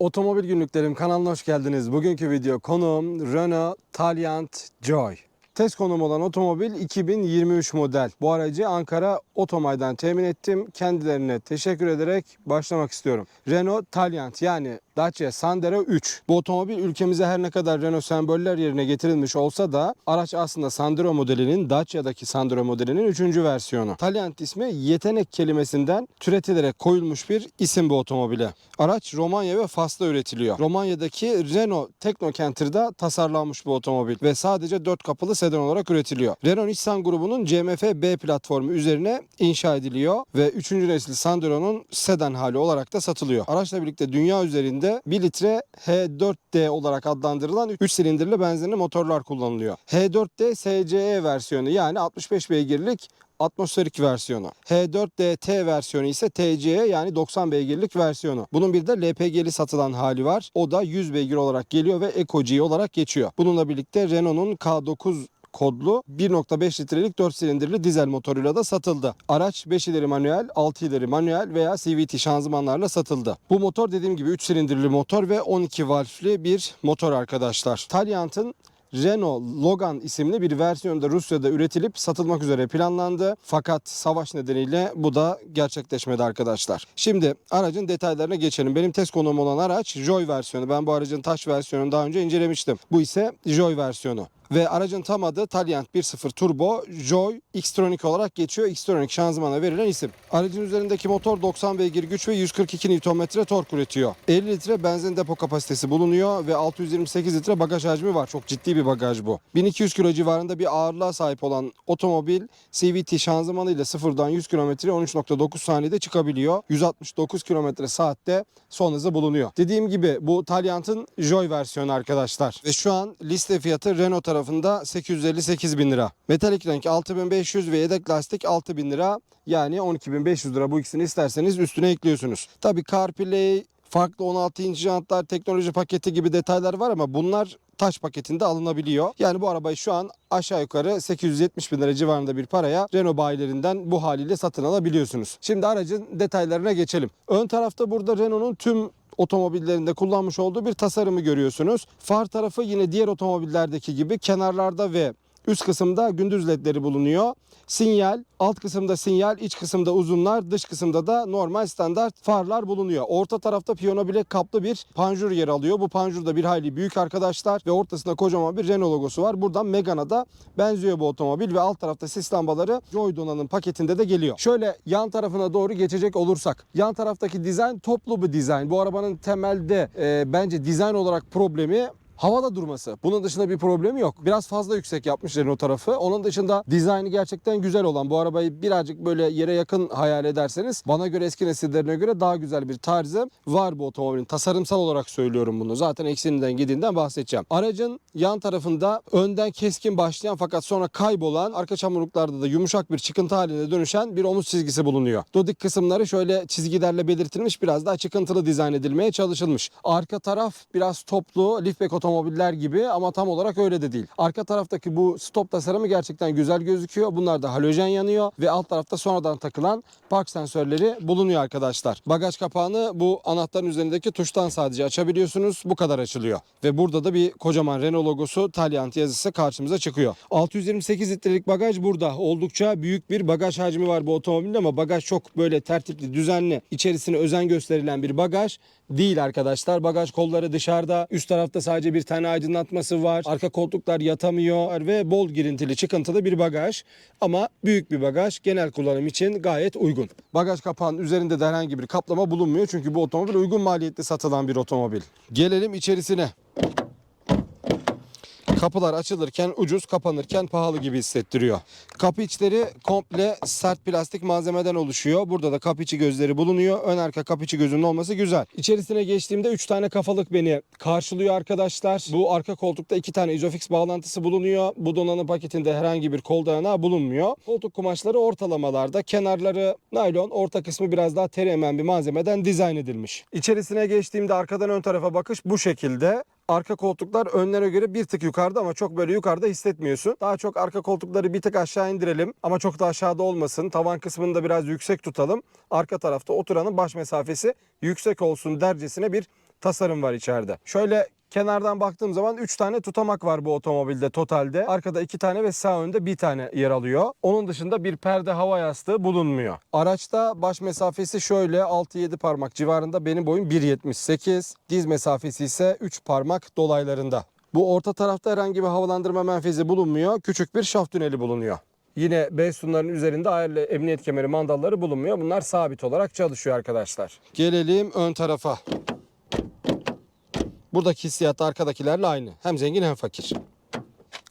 Otomobil Günlüklerim kanalına hoş geldiniz. Bugünkü video konuğum Renault Taliant Joy. Test konum olan otomobil 2023 model. Bu aracı Ankara Otomay'dan temin ettim. Kendilerine teşekkür ederek başlamak istiyorum. Renault Taliant yani Dacia Sandero 3. Bu otomobil ülkemize her ne kadar Renault semboller yerine getirilmiş olsa da araç aslında Sandero modelinin Dacia'daki Sandero modelinin 3. versiyonu. Taliant ismi yetenek kelimesinden türetilerek koyulmuş bir isim bu otomobile. Araç Romanya ve Fas'ta üretiliyor. Romanya'daki Renault Teknocenter'da tasarlanmış bu otomobil ve sadece 4 kapılı sedan olarak üretiliyor. Renault Nissan grubunun CMF B platformu üzerine inşa ediliyor ve 3. nesil Sandero'nun sedan hali olarak da satılıyor. Araçla birlikte dünya üzerinde 1 litre H4D olarak adlandırılan 3 silindirli benzinli motorlar kullanılıyor. H4D SCE versiyonu yani 65 beygirlik atmosferik versiyonu. H4DT versiyonu ise TCE yani 90 beygirlik versiyonu. Bunun bir de LPG'li satılan hali var. O da 100 beygir olarak geliyor ve Eco G olarak geçiyor. Bununla birlikte Renault'un K9 kodlu 1.5 litrelik 4 silindirli dizel motoruyla da satıldı. Araç 5 ileri manuel, 6 ileri manuel veya CVT şanzımanlarla satıldı. Bu motor dediğim gibi 3 silindirli motor ve 12 valfli bir motor arkadaşlar. Taliant'ın Renault Logan isimli bir versiyonda Rusya'da üretilip satılmak üzere planlandı. Fakat savaş nedeniyle bu da gerçekleşmedi arkadaşlar. Şimdi aracın detaylarına geçelim. Benim test konuğum olan araç Joy versiyonu. Ben bu aracın taş versiyonunu daha önce incelemiştim. Bu ise Joy versiyonu. Ve aracın tam adı Taliant 1.0 Turbo Joy Xtronic olarak geçiyor. Xtronic şanzımana verilen isim. Aracın üzerindeki motor 90 beygir güç ve 142 Nm tork üretiyor. 50 litre benzin depo kapasitesi bulunuyor ve 628 litre bagaj hacmi var. Çok ciddi bir bagaj bu. 1200 kilo civarında bir ağırlığa sahip olan otomobil CVT şanzımanıyla sıfırdan 100 km 13.9 saniyede çıkabiliyor. 169 km saatte son hızı bulunuyor. Dediğim gibi bu Taliant'ın Joy versiyonu arkadaşlar. Ve şu an liste fiyatı Renault tarafında 858 bin lira. Metalik renk 6500 ve yedek lastik 6000 lira. Yani 12500 lira bu ikisini isterseniz üstüne ekliyorsunuz. Tabii CarPlay, farklı 16 inç jantlar, teknoloji paketi gibi detaylar var ama bunlar taş paketinde alınabiliyor. Yani bu arabayı şu an aşağı yukarı 870 bin lira civarında bir paraya Renault bayilerinden bu haliyle satın alabiliyorsunuz. Şimdi aracın detaylarına geçelim. Ön tarafta burada Renault'un tüm otomobillerinde kullanmış olduğu bir tasarımı görüyorsunuz. Far tarafı yine diğer otomobillerdeki gibi kenarlarda ve Üst kısımda gündüz ledleri bulunuyor. Sinyal, alt kısımda sinyal, iç kısımda uzunlar, dış kısımda da normal standart farlar bulunuyor. Orta tarafta piyano bilek kaplı bir panjur yer alıyor. Bu panjur da bir hayli büyük arkadaşlar ve ortasında kocaman bir Renault logosu var. Buradan Megane'a da benziyor bu otomobil ve alt tarafta sis lambaları Joy Dona'nın paketinde de geliyor. Şöyle yan tarafına doğru geçecek olursak. Yan taraftaki dizayn toplu bir dizayn. Bu arabanın temelde e, bence dizayn olarak problemi havada durması. Bunun dışında bir problemi yok. Biraz fazla yüksek yapmış Renault tarafı. Onun dışında dizaynı gerçekten güzel olan bu arabayı birazcık böyle yere yakın hayal ederseniz bana göre eski nesillerine göre daha güzel bir tarzı var bu otomobilin. Tasarımsal olarak söylüyorum bunu. Zaten eksininden gidiğinden bahsedeceğim. Aracın yan tarafında önden keskin başlayan fakat sonra kaybolan arka çamurluklarda da yumuşak bir çıkıntı haline dönüşen bir omuz çizgisi bulunuyor. Dodik kısımları şöyle çizgilerle belirtilmiş biraz daha çıkıntılı dizayn edilmeye çalışılmış. Arka taraf biraz toplu liftback otomobiller gibi ama tam olarak öyle de değil. Arka taraftaki bu stop tasarımı gerçekten güzel gözüküyor. Bunlar da halojen yanıyor ve alt tarafta sonradan takılan park sensörleri bulunuyor arkadaşlar. Bagaj kapağını bu anahtarın üzerindeki tuştan sadece açabiliyorsunuz. Bu kadar açılıyor. Ve burada da bir kocaman Renault logosu Taliant yazısı karşımıza çıkıyor. 628 litrelik bagaj burada. Oldukça büyük bir bagaj hacmi var bu otomobilde ama bagaj çok böyle tertipli, düzenli, içerisine özen gösterilen bir bagaj değil arkadaşlar. Bagaj kolları dışarıda. Üst tarafta sadece bir tane aydınlatması var. Arka koltuklar yatamıyor ve bol girintili, çıkıntılı bir bagaj. Ama büyük bir bagaj. Genel kullanım için gayet uygun. Bagaj kapağının üzerinde de herhangi bir kaplama bulunmuyor. Çünkü bu otomobil uygun maliyetli satılan bir otomobil. Gelelim içerisine. Kapılar açılırken ucuz, kapanırken pahalı gibi hissettiriyor. Kapı içleri komple sert plastik malzemeden oluşuyor. Burada da kapı içi gözleri bulunuyor. Ön arka kapı içi gözünün olması güzel. İçerisine geçtiğimde 3 tane kafalık beni karşılıyor arkadaşlar. Bu arka koltukta 2 tane Isofix bağlantısı bulunuyor. Bu donanım paketinde herhangi bir kol dayanağı bulunmuyor. Koltuk kumaşları ortalamalarda. Kenarları naylon, orta kısmı biraz daha teri emen bir malzemeden dizayn edilmiş. İçerisine geçtiğimde arkadan ön tarafa bakış bu şekilde. Arka koltuklar önlere göre bir tık yukarıda ama çok böyle yukarıda hissetmiyorsun. Daha çok arka koltukları bir tık aşağı indirelim ama çok da aşağıda olmasın. Tavan kısmını da biraz yüksek tutalım. Arka tarafta oturanın baş mesafesi yüksek olsun dercesine bir tasarım var içeride. Şöyle kenardan baktığım zaman 3 tane tutamak var bu otomobilde totalde. Arkada 2 tane ve sağ önde 1 tane yer alıyor. Onun dışında bir perde hava yastığı bulunmuyor. Araçta baş mesafesi şöyle 6-7 parmak civarında. Benim boyum 1.78. Diz mesafesi ise 3 parmak dolaylarında. Bu orta tarafta herhangi bir havalandırma menfezi bulunmuyor. Küçük bir şaft tüneli bulunuyor. Yine B sütunların üzerinde ayarlı emniyet kemeri mandalları bulunmuyor. Bunlar sabit olarak çalışıyor arkadaşlar. Gelelim ön tarafa. Buradaki hissiyat da arkadakilerle aynı. Hem zengin hem fakir.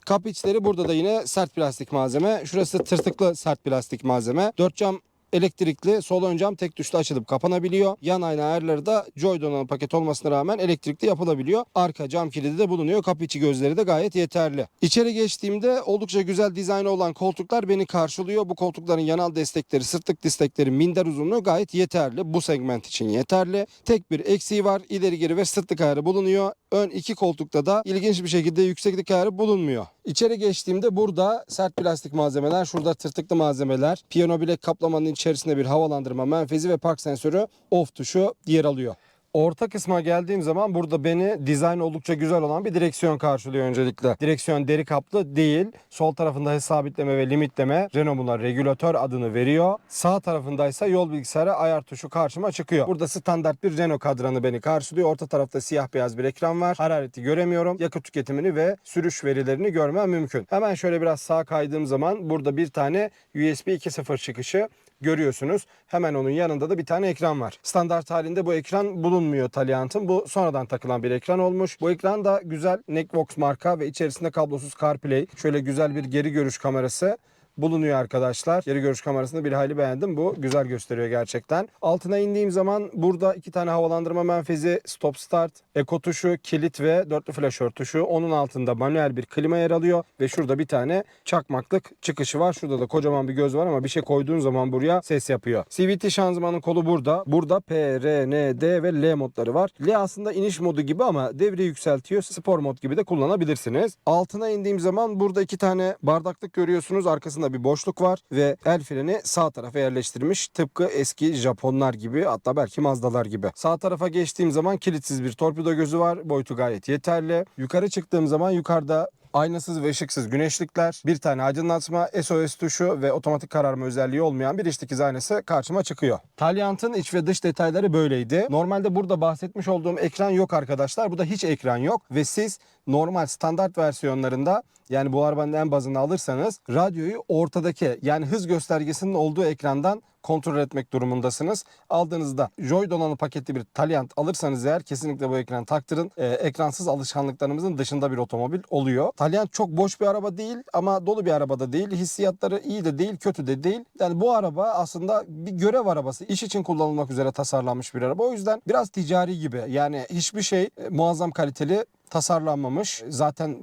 Kap içleri burada da yine sert plastik malzeme. Şurası tırtıklı sert plastik malzeme. Dört cam elektrikli sol ön cam tek tuşla açılıp kapanabiliyor. Yan ayna ayarları da Joy donanım paket olmasına rağmen elektrikli yapılabiliyor. Arka cam kilidi de bulunuyor. Kapı içi gözleri de gayet yeterli. İçeri geçtiğimde oldukça güzel dizaynı olan koltuklar beni karşılıyor. Bu koltukların yanal destekleri, sırtlık destekleri, minder uzunluğu gayet yeterli. Bu segment için yeterli. Tek bir eksiği var. İleri geri ve sırtlık ayarı bulunuyor. Ön iki koltukta da ilginç bir şekilde yükseklik ayarı bulunmuyor. İçeri geçtiğimde burada sert plastik malzemeler, şurada tırtıklı malzemeler, piyano bilek kaplamanın içerisinde bir havalandırma menfezi ve park sensörü off tuşu yer alıyor. Orta kısma geldiğim zaman burada beni dizayn oldukça güzel olan bir direksiyon karşılıyor öncelikle. Direksiyon deri kaplı değil. Sol tarafında sabitleme ve limitleme. Renault buna regülatör adını veriyor. Sağ tarafındaysa yol bilgisayarı ayar tuşu karşıma çıkıyor. Burada standart bir Renault kadranı beni karşılıyor. Orta tarafta siyah beyaz bir ekran var. Harareti göremiyorum. Yakıt tüketimini ve sürüş verilerini görmem mümkün. Hemen şöyle biraz sağa kaydığım zaman burada bir tane USB 2.0 çıkışı görüyorsunuz. Hemen onun yanında da bir tane ekran var. Standart halinde bu ekran bulunmuyor Taliant'ın. Bu sonradan takılan bir ekran olmuş. Bu ekran da güzel Neckvox marka ve içerisinde kablosuz CarPlay. Şöyle güzel bir geri görüş kamerası bulunuyor arkadaşlar. Geri görüş kamerasını bir hayli beğendim. Bu güzel gösteriyor gerçekten. Altına indiğim zaman burada iki tane havalandırma menfezi, stop start, eko tuşu, kilit ve dörtlü flaşör tuşu. Onun altında manuel bir klima yer alıyor ve şurada bir tane çakmaklık çıkışı var. Şurada da kocaman bir göz var ama bir şey koyduğun zaman buraya ses yapıyor. CVT şanzımanın kolu burada. Burada P, R, N, D ve L modları var. L aslında iniş modu gibi ama devri yükseltiyor. Spor mod gibi de kullanabilirsiniz. Altına indiğim zaman burada iki tane bardaklık görüyorsunuz. Arkasında bir boşluk var ve el freni sağ tarafa yerleştirmiş. Tıpkı eski Japonlar gibi hatta belki Mazda'lar gibi. Sağ tarafa geçtiğim zaman kilitsiz bir torpido gözü var. Boyutu gayet yeterli. Yukarı çıktığım zaman yukarıda Aynasız ve ışıksız güneşlikler, bir tane aydınlatma, SOS tuşu ve otomatik kararma özelliği olmayan bir iç dikiz aynası karşıma çıkıyor. Talyant'ın iç ve dış detayları böyleydi. Normalde burada bahsetmiş olduğum ekran yok arkadaşlar. Burada hiç ekran yok ve siz normal standart versiyonlarında yani bu arabanın en bazını alırsanız radyoyu ortadaki yani hız göstergesinin olduğu ekrandan kontrol etmek durumundasınız. Aldığınızda Joy donanım paketli bir Taliant alırsanız eğer kesinlikle bu ekranı taktırın. Ee, ekransız alışkanlıklarımızın dışında bir otomobil oluyor. Taliant çok boş bir araba değil ama dolu bir araba da değil. Hissiyatları iyi de değil, kötü de değil. Yani bu araba aslında bir görev arabası. İş için kullanılmak üzere tasarlanmış bir araba. O yüzden biraz ticari gibi. Yani hiçbir şey e, muazzam kaliteli tasarlanmamış. Zaten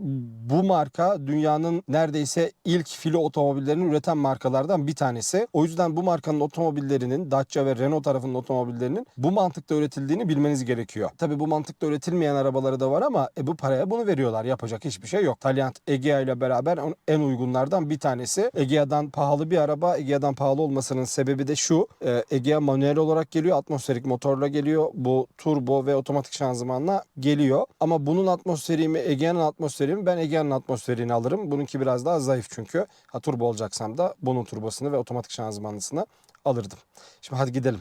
bu marka dünyanın neredeyse ilk filo otomobillerini üreten markalardan bir tanesi. O yüzden bu markanın otomobillerinin Dacia ve Renault tarafının otomobillerinin bu mantıkta üretildiğini bilmeniz gerekiyor. Tabi bu mantıkta üretilmeyen arabaları da var ama e, bu paraya bunu veriyorlar. Yapacak hiçbir şey yok. Taliant Egea ile beraber en uygunlardan bir tanesi. Egea'dan pahalı bir araba. Egea'dan pahalı olmasının sebebi de şu. E, Egea manuel olarak geliyor. Atmosferik motorla geliyor. Bu turbo ve otomatik şanzımanla geliyor. Ama bunun atmosferi mi Egea'nın atmosferi mi? Ben Egea'nın atmosferini alırım. Bununki biraz daha zayıf çünkü. Ha turbo olacaksam da bunun turbosunu ve otomatik şanzımanlısını alırdım. Şimdi hadi gidelim.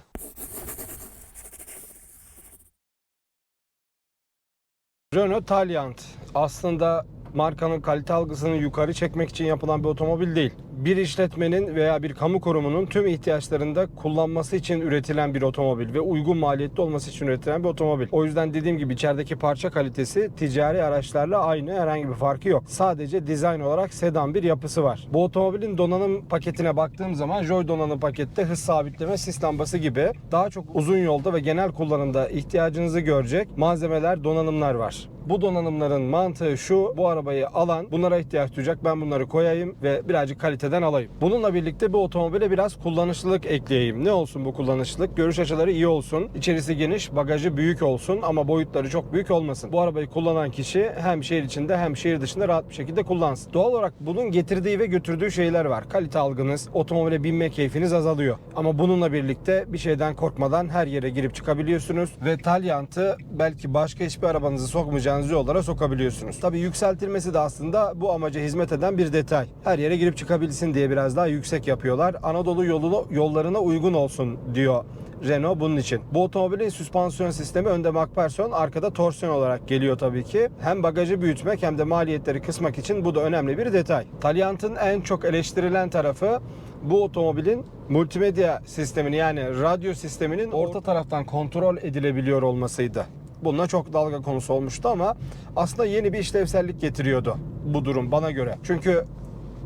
Renault Taliant aslında markanın kalite algısını yukarı çekmek için yapılan bir otomobil değil. Bir işletmenin veya bir kamu kurumunun tüm ihtiyaçlarında kullanması için üretilen bir otomobil ve uygun maliyetli olması için üretilen bir otomobil. O yüzden dediğim gibi içerideki parça kalitesi ticari araçlarla aynı herhangi bir farkı yok. Sadece dizayn olarak sedan bir yapısı var. Bu otomobilin donanım paketine baktığım zaman Joy donanım pakette hız sabitleme sis lambası gibi daha çok uzun yolda ve genel kullanımda ihtiyacınızı görecek malzemeler, donanımlar var. Bu donanımların mantığı şu. Bu arabayı alan bunlara ihtiyaç duyacak. Ben bunları koyayım ve birazcık kalite kaliteden alayım. Bununla birlikte bu otomobile biraz kullanışlılık ekleyeyim. Ne olsun bu kullanışlılık? Görüş açıları iyi olsun, içerisi geniş, bagajı büyük olsun ama boyutları çok büyük olmasın. Bu arabayı kullanan kişi hem şehir içinde hem şehir dışında rahat bir şekilde kullansın. Doğal olarak bunun getirdiği ve götürdüğü şeyler var. Kalite algınız, otomobile binme keyfiniz azalıyor. Ama bununla birlikte bir şeyden korkmadan her yere girip çıkabiliyorsunuz ve Talyant'ı belki başka hiçbir arabanızı sokmayacağınız yollara sokabiliyorsunuz. Tabii yükseltilmesi de aslında bu amaca hizmet eden bir detay. Her yere girip çıkabilsin diye biraz daha yüksek yapıyorlar. Anadolu yolunu yollarına uygun olsun diyor Renault bunun için. Bu otomobilin süspansiyon sistemi önde MacPherson, arkada torsiyon olarak geliyor tabii ki. Hem bagajı büyütmek hem de maliyetleri kısmak için bu da önemli bir detay. Talyant'ın en çok eleştirilen tarafı bu otomobilin multimedya sistemini yani radyo sisteminin orta taraftan kontrol edilebiliyor olmasıydı. Bununla çok dalga konusu olmuştu ama aslında yeni bir işlevsellik getiriyordu bu durum bana göre. Çünkü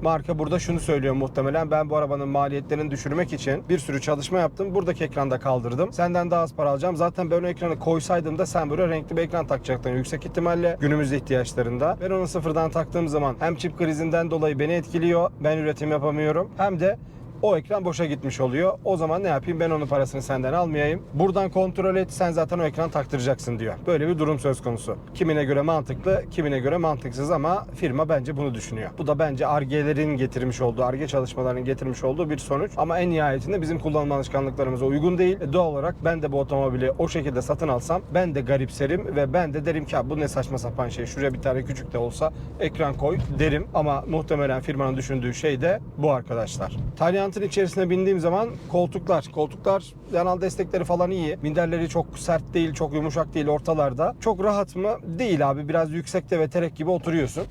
marka burada şunu söylüyor muhtemelen. Ben bu arabanın maliyetlerini düşürmek için bir sürü çalışma yaptım. Buradaki ekranda kaldırdım. Senden daha az para alacağım. Zaten ben o ekranı koysaydım da sen buraya renkli bir ekran takacaktın yüksek ihtimalle günümüzde ihtiyaçlarında. Ben onu sıfırdan taktığım zaman hem çip krizinden dolayı beni etkiliyor. Ben üretim yapamıyorum. Hem de o ekran boşa gitmiş oluyor. O zaman ne yapayım ben onun parasını senden almayayım. Buradan kontrol et sen zaten o ekran taktıracaksın diyor. Böyle bir durum söz konusu. Kimine göre mantıklı, kimine göre mantıksız ama firma bence bunu düşünüyor. Bu da bence ARGE'lerin getirmiş olduğu, ARGE çalışmalarının getirmiş olduğu bir sonuç. Ama en nihayetinde bizim kullanma alışkanlıklarımıza uygun değil. E doğal olarak ben de bu otomobili o şekilde satın alsam ben de garipserim ve ben de derim ki "Ha, bu ne saçma sapan şey. Şuraya bir tane küçük de olsa ekran koy derim. Ama muhtemelen firmanın düşündüğü şey de bu arkadaşlar. Talyant'ın içerisine bindiğim zaman koltuklar. Koltuklar yanal destekleri falan iyi. Minderleri çok sert değil, çok yumuşak değil ortalarda. Çok rahat mı? Değil abi. Biraz yüksekte ve terek gibi oturuyorsun.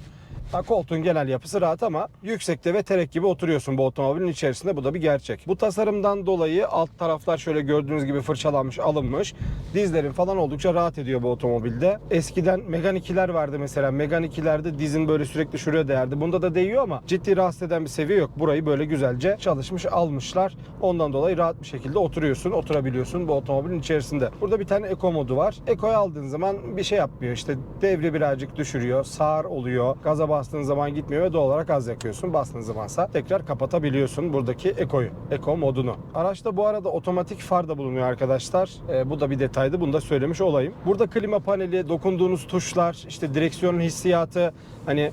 Ha, koltuğun genel yapısı rahat ama yüksekte ve terek gibi oturuyorsun bu otomobilin içerisinde. Bu da bir gerçek. Bu tasarımdan dolayı alt taraflar şöyle gördüğünüz gibi fırçalanmış, alınmış. Dizlerin falan oldukça rahat ediyor bu otomobilde. Eskiden Megane 2'ler vardı mesela. Megane 2'lerde dizin böyle sürekli şuraya değerdi. Bunda da değiyor ama ciddi rahatsız eden bir seviye yok. Burayı böyle güzelce çalışmış, almışlar. Ondan dolayı rahat bir şekilde oturuyorsun, oturabiliyorsun bu otomobilin içerisinde. Burada bir tane Eco modu var. Eco'yu aldığın zaman bir şey yapmıyor. İşte devri birazcık düşürüyor, sağır oluyor. Gaza bastığın zaman gitmiyor ve doğal olarak az yakıyorsun. Bastığın zamansa tekrar kapatabiliyorsun buradaki Eco'yu, Eco modunu. Araçta bu arada otomatik far da bulunuyor arkadaşlar. Ee, bu da bir detaydı. Bunu da söylemiş olayım. Burada klima paneli, dokunduğunuz tuşlar, işte direksiyonun hissiyatı, hani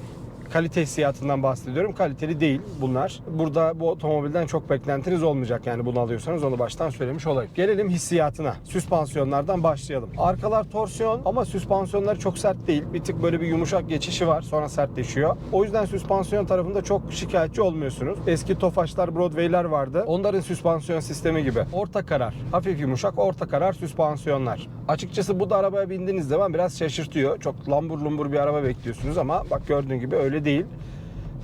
kalite hissiyatından bahsediyorum. Kaliteli değil bunlar. Burada bu otomobilden çok beklentiniz olmayacak yani bunu alıyorsanız onu baştan söylemiş olayım. Gelelim hissiyatına. Süspansiyonlardan başlayalım. Arkalar torsiyon ama süspansiyonları çok sert değil. Bir tık böyle bir yumuşak geçişi var sonra sertleşiyor. O yüzden süspansiyon tarafında çok şikayetçi olmuyorsunuz. Eski Tofaşlar, Broadway'ler vardı. Onların süspansiyon sistemi gibi. Orta karar, hafif yumuşak orta karar süspansiyonlar. Açıkçası bu da arabaya bindiğiniz zaman biraz şaşırtıyor. Çok lambur lumbur bir araba bekliyorsunuz ama bak gördüğün gibi öyle değil.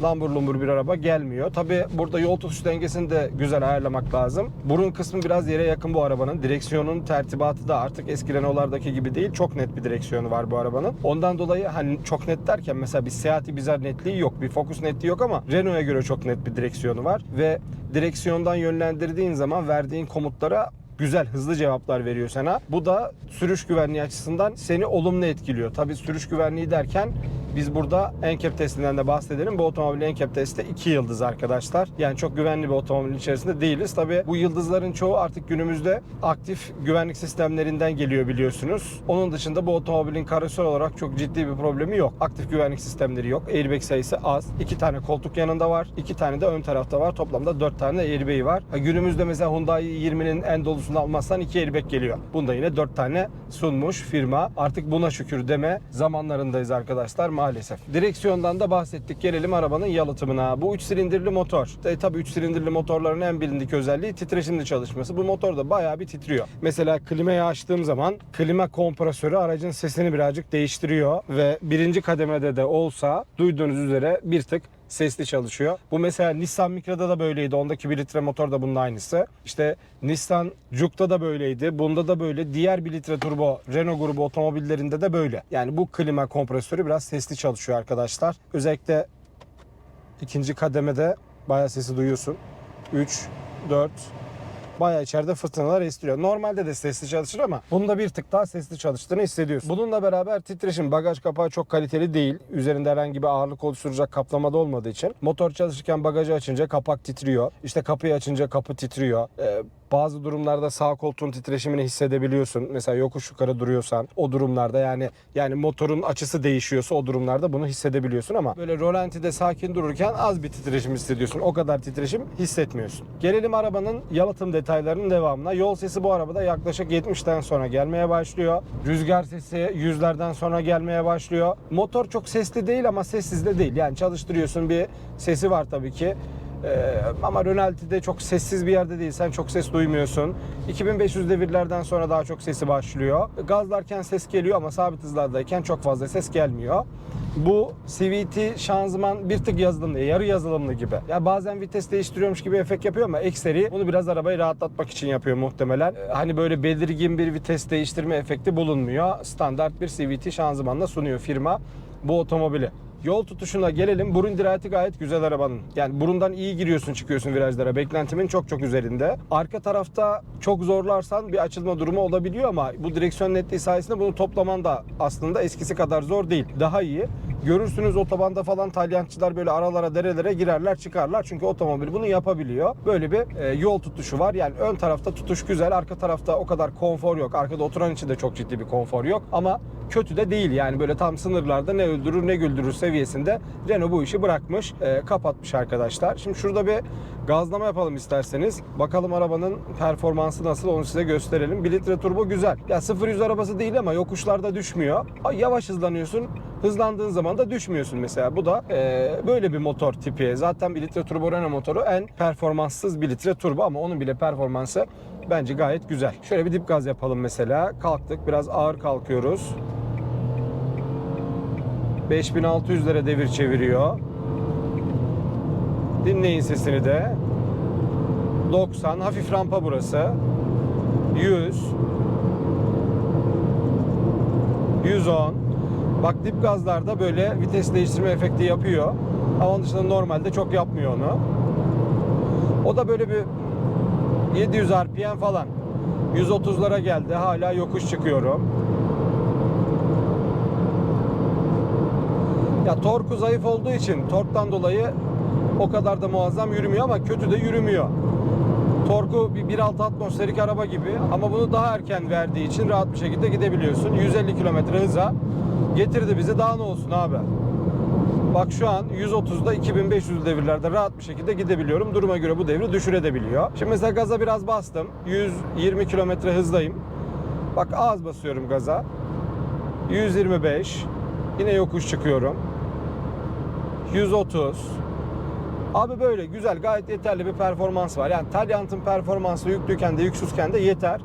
Lambur lumbur bir araba gelmiyor. Tabi burada yol tutuş dengesini de güzel ayarlamak lazım. Burun kısmı biraz yere yakın bu arabanın. Direksiyonun tertibatı da artık eski Renault'lardaki gibi değil. Çok net bir direksiyonu var bu arabanın. Ondan dolayı hani çok net derken mesela bir Seat Bizar netliği yok. Bir Focus netliği yok ama Renault'a göre çok net bir direksiyonu var. Ve direksiyondan yönlendirdiğin zaman verdiğin komutlara güzel hızlı cevaplar veriyor sana. Bu da sürüş güvenliği açısından seni olumlu etkiliyor. Tabii sürüş güvenliği derken biz burada NCAP testinden de bahsedelim. Bu otomobilin NCAP testi 2 yıldız arkadaşlar. Yani çok güvenli bir otomobilin içerisinde değiliz. Tabii bu yıldızların çoğu artık günümüzde aktif güvenlik sistemlerinden geliyor biliyorsunuz. Onun dışında bu otomobilin karosel olarak çok ciddi bir problemi yok. Aktif güvenlik sistemleri yok. Airbag sayısı az. 2 tane koltuk yanında var. 2 tane de ön tarafta var. Toplamda 4 tane airbag'i var. Günümüzde mesela Hyundai 20'nin en dolusunu almazsan 2 airbag geliyor. Bunda yine 4 tane sunmuş firma. Artık buna şükür deme zamanlarındayız arkadaşlar maalesef. Direksiyondan da bahsettik. Gelelim arabanın yalıtımına. Bu 3 silindirli motor. E, tabii 3 silindirli motorların en bilindik özelliği titreşimli çalışması. Bu motor da bayağı bir titriyor. Mesela klimayı açtığım zaman klima kompresörü aracın sesini birazcık değiştiriyor ve birinci kademede de olsa duyduğunuz üzere bir tık sesli çalışıyor. Bu mesela Nissan Micra'da da böyleydi. Ondaki 1 litre motor da bunun aynısı. İşte Nissan Juke'da da böyleydi. Bunda da böyle. Diğer 1 litre turbo Renault grubu otomobillerinde de böyle. Yani bu klima kompresörü biraz sesli çalışıyor arkadaşlar. Özellikle ikinci kademede bayağı sesi duyuyorsun. 3, 4, Bayağı içeride fırtınalar estiriyor. Normalde de sesli çalışır ama bunda bir tık daha sesli çalıştığını hissediyorsun. Bununla beraber titreşim bagaj kapağı çok kaliteli değil. Üzerinde herhangi bir ağırlık oluşturacak kaplamada olmadığı için. Motor çalışırken bagajı açınca kapak titriyor. İşte kapıyı açınca kapı titriyor. Ee, bazı durumlarda sağ koltuğun titreşimini hissedebiliyorsun. Mesela yokuş yukarı duruyorsan o durumlarda yani yani motorun açısı değişiyorsa o durumlarda bunu hissedebiliyorsun ama böyle rolantide sakin dururken az bir titreşim hissediyorsun. O kadar titreşim hissetmiyorsun. Gelelim arabanın yalıtım detaylarının devamına. Yol sesi bu arabada yaklaşık 70'ten sonra gelmeye başlıyor. Rüzgar sesi yüzlerden sonra gelmeye başlıyor. Motor çok sesli değil ama sessiz de değil. Yani çalıştırıyorsun bir sesi var tabii ki. Ee, ama Rönalti'de çok sessiz bir yerde değil. Sen çok ses duymuyorsun. 2500 devirlerden sonra daha çok sesi başlıyor. Gazlarken ses geliyor ama sabit hızlardayken çok fazla ses gelmiyor. Bu CVT şanzıman bir tık yazılımlı, yarı yazılımlı gibi. Ya bazen vites değiştiriyormuş gibi efekt yapıyor ama ekseri bunu biraz arabayı rahatlatmak için yapıyor muhtemelen. Ee, Hani böyle belirgin bir vites değiştirme efekti bulunmuyor. Standart bir CVT şanzımanla sunuyor firma bu otomobili. Yol tutuşuna gelelim. Burun dirayeti gayet güzel arabanın. Yani burundan iyi giriyorsun çıkıyorsun virajlara. Beklentimin çok çok üzerinde. Arka tarafta çok zorlarsan bir açılma durumu olabiliyor ama bu direksiyon netliği sayesinde bunu toplaman da aslında eskisi kadar zor değil. Daha iyi. Görürsünüz otobanda falan talyantçılar böyle aralara derelere girerler çıkarlar. Çünkü otomobil bunu yapabiliyor. Böyle bir e, yol tutuşu var. Yani ön tarafta tutuş güzel. Arka tarafta o kadar konfor yok. Arkada oturan için de çok ciddi bir konfor yok. Ama kötü de değil yani böyle tam sınırlarda ne öldürür ne güldürür seviyesinde Renault bu işi bırakmış e, kapatmış arkadaşlar. Şimdi şurada bir gazlama yapalım isterseniz. Bakalım arabanın performansı nasıl onu size gösterelim. 1 litre turbo güzel. Ya 0-100 arabası değil ama yokuşlarda düşmüyor. Yavaş hızlanıyorsun. Hızlandığın zaman da düşmüyorsun mesela. Bu da e, böyle bir motor tipi. Zaten 1 litre turbo Renault motoru en performanssız 1 litre turbo ama onun bile performansı bence gayet güzel. Şöyle bir dip gaz yapalım mesela. Kalktık. Biraz ağır kalkıyoruz. 5600'lere devir çeviriyor. Dinleyin sesini de. 90 hafif rampa burası. 100 110 Bak dip gazlarda böyle vites değiştirme efekti yapıyor. Ama onun dışında normalde çok yapmıyor onu. O da böyle bir 700 RPM falan. 130'lara geldi. Hala yokuş çıkıyorum. Ya torku zayıf olduğu için torktan dolayı o kadar da muazzam yürümüyor ama kötü de yürümüyor. Torku bir 1.6 atmosferik araba gibi ama bunu daha erken verdiği için rahat bir şekilde gidebiliyorsun. 150 km hıza getirdi bizi daha ne olsun abi. Bak şu an 130'da 2500 devirlerde rahat bir şekilde gidebiliyorum. Duruma göre bu devri düşürebiliyor. Şimdi mesela gaza biraz bastım. 120 km hızdayım. Bak az basıyorum gaza. 125. Yine yokuş çıkıyorum. 130. Abi böyle güzel gayet yeterli bir performans var. Yani Talyant'ın performansı yüklüyken de yüksüzken de yeter.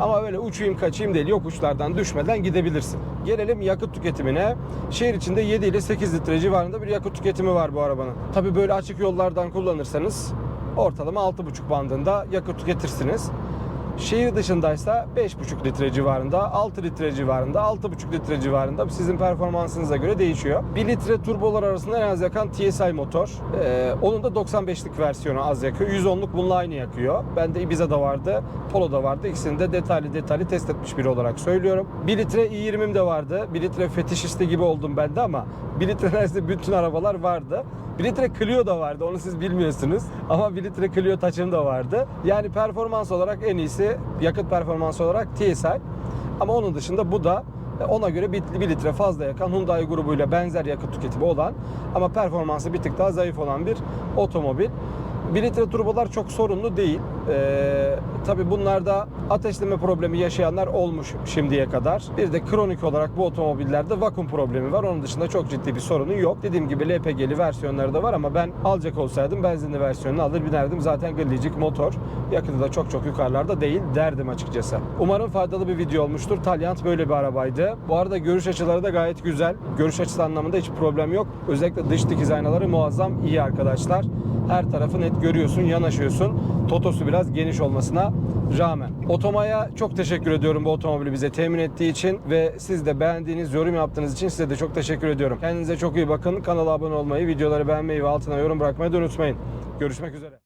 Ama öyle uçayım kaçayım değil yokuşlardan düşmeden gidebilirsin. Gelelim yakıt tüketimine. Şehir içinde 7 ile 8 litre civarında bir yakıt tüketimi var bu arabanın. Tabi böyle açık yollardan kullanırsanız ortalama 6,5 bandında yakıt tüketirsiniz. Şehir dışındaysa 5,5 litre civarında, 6 litre civarında, 6,5 litre civarında sizin performansınıza göre değişiyor. 1 litre turbolar arasında en az yakan TSI motor. Ee, onun da 95'lik versiyonu az yakıyor. 110'luk bununla aynı yakıyor. Bende Ibiza'da vardı, Polo'da vardı. İkisini de detaylı detaylı test etmiş biri olarak söylüyorum. 1 litre i20'm de vardı. 1 litre fetişisti gibi oldum bende ama 1 litre neredeyse bütün arabalar vardı. 1 litre Clio da vardı onu siz bilmiyorsunuz. Ama 1 litre Clio taçım da vardı. Yani performans olarak en iyisi yakıt performansı olarak TSI. Ama onun dışında bu da ona göre 1 litre fazla yakan Hyundai grubuyla benzer yakıt tüketimi olan ama performansı bir tık daha zayıf olan bir otomobil. 1 litre turbolar çok sorunlu değil. Ee, Tabi bunlarda ateşleme problemi yaşayanlar olmuş şimdiye kadar. Bir de kronik olarak bu otomobillerde vakum problemi var. Onun dışında çok ciddi bir sorunu yok. Dediğim gibi LPG'li versiyonları da var ama ben alacak olsaydım benzinli versiyonunu alır binerdim. Zaten grillicik motor. Yakıtı da çok çok yukarılarda değil derdim açıkçası. Umarım faydalı bir video olmuştur. Talyant böyle bir arabaydı. Bu arada görüş açıları da gayet güzel. Görüş açısı anlamında hiç problem yok. Özellikle dış dikiz aynaları muazzam iyi arkadaşlar. Her tarafı net görüyorsun, yanaşıyorsun. Totosu biraz geniş olmasına rağmen. Otomaya çok teşekkür ediyorum bu otomobili bize temin ettiği için ve siz de beğendiğiniz, yorum yaptığınız için size de çok teşekkür ediyorum. Kendinize çok iyi bakın. Kanala abone olmayı, videoları beğenmeyi ve altına yorum bırakmayı da unutmayın. Görüşmek üzere.